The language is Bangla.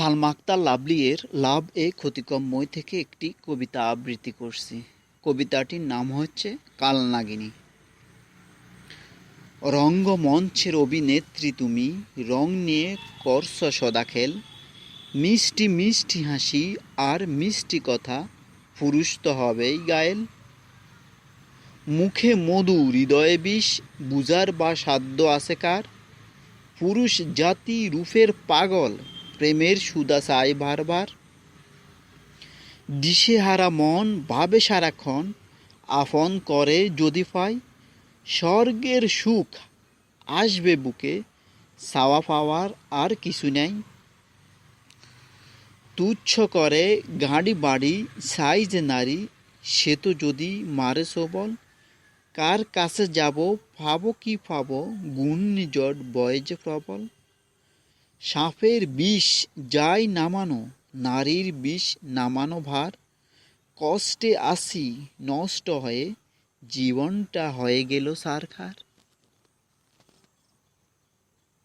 সালমা আক্তার লাভলিয়ের লাভ এ ক্ষতিকম্ময় থেকে একটি কবিতা আবৃত্তি করছি। কবিতাটির নাম হচ্ছে কালনাগিনী। রঙ্গমঞ্চের অভিনেত্রী তুমি, রং নিয়ে করছ সদা খেল। মিষ্টি মিষ্টি হাসি আর মিষ্টি কথা, পুরুষ তো হবেই গায়েল। মুখে মধু, হৃদয়ে বিষ বুজার বা সাধ্য আছে কার? পুরুষ জাতি রূপের পাগল প্রেমের সুদা চাই বারবার। দিশেহারা মন, ভাবে সারাক্ষণ, আপন করে যদি পাই, স্বর্গের সুখ আসবে বুকে সাওয়া পাওয়ার আর কিছু নেই। তুচ্ছ করে গাড়ি বাড়ি, সাইজ নারী, সে তো যদি মারে সবল, কার কাছে যাব, পাবো কি পাবো ঘূর্ণিঝড় বয়ে যে প্রবল। সাপের বিষ যাই নামানো, নারীর বিষ নামানো ভার, কষ্টে আসি নষ্ট হয়ে, জীবনটা হয়ে গেল সারখার।